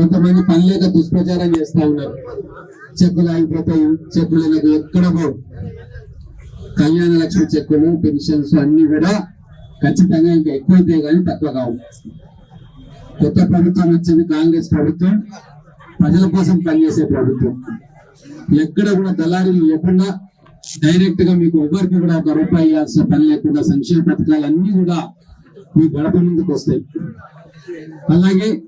కొంతమంది పని లేక దుష్ప్రచారం చేస్తా ఉన్నారు. చెక్కులు ఆగిపోతాయి. చెక్కులు అనేది ఎక్కడ పోవు. కళ్యాణ లక్ష్మి చెక్కులు పెన్షన్స్ అన్ని కూడా ఖచ్చితంగా ఇంకా ఎక్కువైతే కానీ తక్కువ కావు. కొత్త ప్రభుత్వం వచ్చింది కాంగ్రెస్ ప్రభుత్వం. ప్రజల కోసం పనిచేసే ప్రభుత్వం. ఎక్కడ కూడా దళారీలు లేకుండా డైరెక్ట్గా మీకు ఎవరికి కూడా ఒక రూపాయి ఇవ్వాల్సిన పని లేకుండా సంక్షేమ పథకాలు అన్ని కూడా మీ గడప ముందుకు వస్తాయి. అలాగే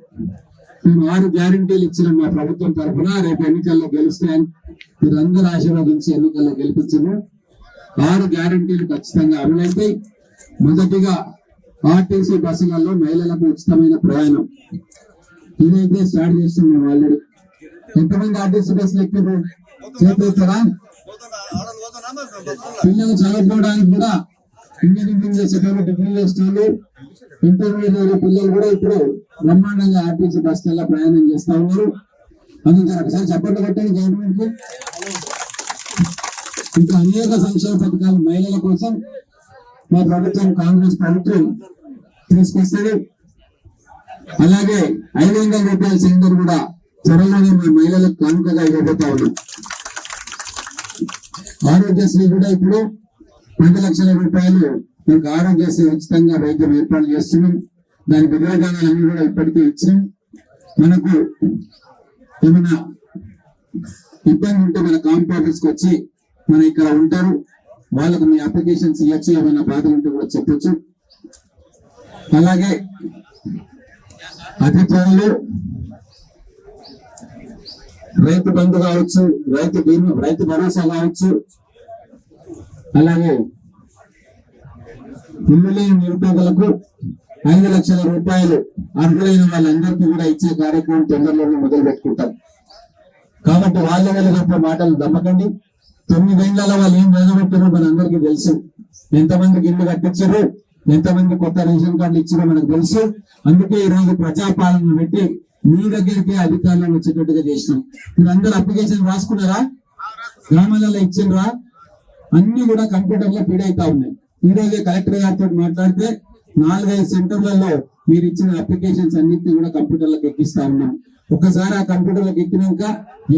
మేము ఆరు గ్యారంటీలు ఇచ్చిన మా ప్రభుత్వం తరఫున. రేపు ఎన్నికల్లో గెలుస్తాయని మీరందరూ ఆశీర్వదించి ఎన్నికల్లో గెలిపించారు ఆరు గ్యారంటీలు ఖచ్చితంగా అమలైతాయి మొదటిగా ఆర్టీసీ బస్సులలో మహిళలకు ఉచితమైన ప్రయాణం. ఇదైతే స్టార్ట్ చేస్తున్నాం ఆల్రెడీ. ఎంతమంది ఆర్టీసీ బస్సులు ఎక్కారు? చేపిస్తారా పిల్లలు చదువుకోవడానికి కూడా ఇంజనీరింగ్ సెకండ్ డిగ్రీ చేస్తున్నారు ఇంటర్మీడియట్ పిల్లలు కూడా ఇప్పుడు బ్రహ్మాండంగా ఆర్టీసీ బస్సులలో ప్రయాణం చేస్తా ఉన్నారు. అందుకని ఒకసారి చప్పట్లు కొట్టండి గవర్నమెంట్కి ఇంకా అనేక సంక్షేమ పథకాలు మహిళల కోసం మా ప్రభుత్వం కాంగ్రెస్ ప్రభుత్వం తీసుకొస్తుంది. అలాగే ఐదు వందల రూపాయల సిలిండర్ కూడా త్వరలోనే మా మహిళలకు కానుకగా ఇవ్వబోతా ఉన్నాం. ఆరోగ్యశ్రీ కూడా ఇప్పుడు రెండు లక్షల రూపాయలు మనకు ఆరోగ్యశ్రీ ఉచితంగా వైద్యం ఏర్పాటు చేస్తున్నాం. దాని వినియోగాలన్నీ కూడా ఇప్పటికే ఇచ్చాం. మనకు ఏమైనా ఇబ్బంది ఉంటే మన కాంపౌండర్స్కి వచ్చి మన ఇక్కడ ఉంటారు. వాళ్ళకు మీ అప్లికేషన్స్ ఇవ్వచ్చు ఏమైనా బాధలు ఉంటే కూడా చెప్పొచ్చు. అలాగే అతి త్వరలో రైతు బంధు కావచ్చు రైతు బీమా రైతు భరోసా కావచ్చు అలాగే ఇల్లు లేని నిరుపేదలకు ఐదు లక్షల రూపాయలు అర్హులైన వాళ్ళందరికీ కూడా ఇచ్చే కార్యక్రమం తొందరలోనే మొదలు పెట్టుకుంటాం. కాబట్టి వాళ్ళ వల్ల గొప్ప మాటలు నమ్మకండి. తొమ్మిదేళ్ళలో వాళ్ళు ఏం వేగబెట్టారో మనందరికీ తెలుసు. ఎంతమందికి ఇల్లు కట్టించారు? ఎంతమంది కొత్త రేషన్ కార్డులు ఇచ్చారో మనకు తెలుసు. అందుకే ఈ రోజు ప్రజాపాలన పెట్టి మీ దగ్గరికి అధికారులను వచ్చేటట్టుగా చేసినాం. మీరు అందరు అప్లికేషన్ రాసుకున్నారా? గ్రామాలలో ఇచ్చిండ్రా? అన్ని కూడా కంప్యూటర్లో ఫీడ్ అవుతా ఉన్నాయి. ఈ రోజే కలెక్టర్ గారితో మాట్లాడితే నాలుగైదు సెంటర్లలో మీరు ఇచ్చిన అప్లికేషన్స్ అన్నింటినీ కూడా కంప్యూటర్లకు ఎక్కిస్తా ఉన్నాం. ఒకసారి ఆ కంప్యూటర్లకు ఎక్కినాక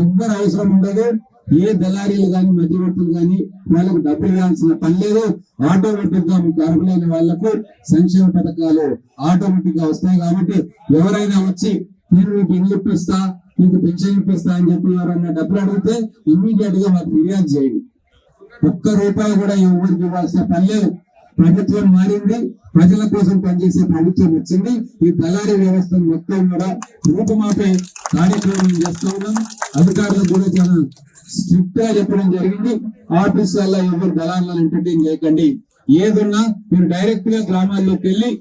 ఎవ్వరు అవసరం ఉండదు. ఏ దళారీలు కానీ మధ్యవర్తులు కానీ వాళ్ళకు డబ్బులు ఇవ్వాల్సిన పని లేదు. ఆటోమేటిక్గా మీకు అర్హులైన వాళ్ళకు సంక్షేమ పథకాలు ఆటోమేటిక్గా వస్తాయి కాబట్టి ఎవరైనా వచ్చి నేను మీకు ఇల్లు ఇప్పిస్తా మీకు పెన్షన్ ఇప్పిస్తా అని చెప్పి ఎవరైనా డబ్బులు అడిగితే ఇమ్మీడియట్గా మాకు ఫిర్యాదు చేయండి. ఒక్క రూపాయి కూడా ఎవరికి ఇవ్వాల్సిన పని లేదు. ప్రభుత్వం మారింది. ప్రజల కోసం పనిచేసే ప్రభుత్వం వచ్చింది. ఈ దళారీ వ్యవస్థ మొత్తం కూడా రూపుమాపే కార్యక్రమం చేస్తూ ఉన్నాం. అధికారులకు కూడా చాలా స్ట్రిక్ట్గా చెప్పడం జరిగింది. ఆఫీస్ వల్ల ఎవరు దళారులను ఎంటర్టైన్ చేయకండి. ఏదున్నా మీరు డైరెక్ట్గా గ్రామాల్లోకి వెళ్ళి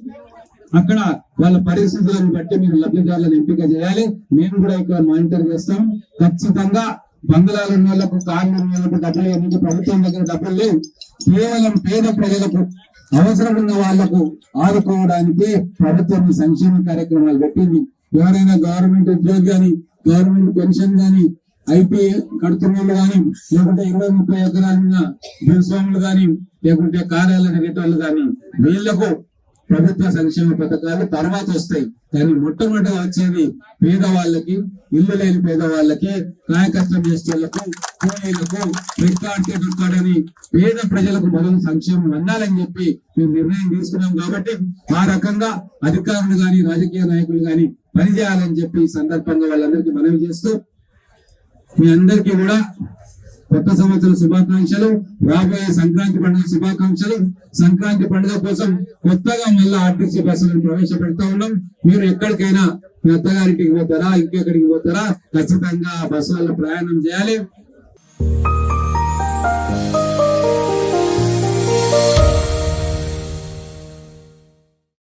అక్కడ వాళ్ళ పరిస్థితులను బట్టి మీరు లబ్ధిదారులను ఎంపిక చేయాలి. మేము కూడా ఇక్కడ మానిటర్ చేస్తాం. ఖచ్చితంగా బంగ్లాలు ఉన్న వాళ్ళకు కార్లు ఉన్న వాళ్ళకు డబ్బులు నుంచి ప్రభుత్వం దగ్గర డబ్బులు లేవు. కేవలం పేద ప్రజలకు అవసరం ఉన్న వాళ్ళకు ఆదుకోవడానికి ప్రభుత్వం సంక్షేమ కార్యక్రమాలు పెట్టింది. ఎవరైనా గవర్నమెంట్ ఉద్యోగి కానీ గవర్నమెంట్ పెన్షన్ గాని ఐపీ కడుతున్న వాళ్ళు కానీ లేకుంటే ఇరవై ముప్పై ఎకరాలున్న భూస్వాములు కానీ లేకుంటే కార్యాలయ నిగటాలు కానీ వీళ్ళకు ప్రభుత్వ సంక్షేమ పథకాలు తర్వాత వస్తాయి. కానీ మొట్టమొదటి వచ్చేది పేదవాళ్ళకి ఇల్లు లేని పేదవాళ్ళకి కాయకష్టం చేసే కూలీలకు రికార్డ్ రికార్డ్ పేద ప్రజలకు మొదలు సంక్షేమం అందాలని చెప్పి మేము నిర్ణయం తీసుకున్నాం కాబట్టి ఆ రకంగా అధికారులు కానీ రాజకీయ నాయకులు కానీ పనిచేయాలని చెప్పి ఈ సందర్భంగా వాళ్ళందరికీ మనవి చేస్తూ మీ అందరికీ కూడా కొత్త సంవత్సర శుభాకాంక్షలు. రాబోయే సంక్రాంతి పండుగ శుభాకాంక్షలు. సంక్రాంతి పండుగ కోసం కొత్తగా మళ్ళీ ఆర్టీసీ బస్సులను ప్రవేశపెడతా ఉన్నాం. మీరు ఎక్కడికైనా మీ అత్తగారికి పోతారా ఇంకెక్కడికి పోతారా? ఖచ్చితంగా బస్సు బస్సులలో ప్రయాణం చేయాలి.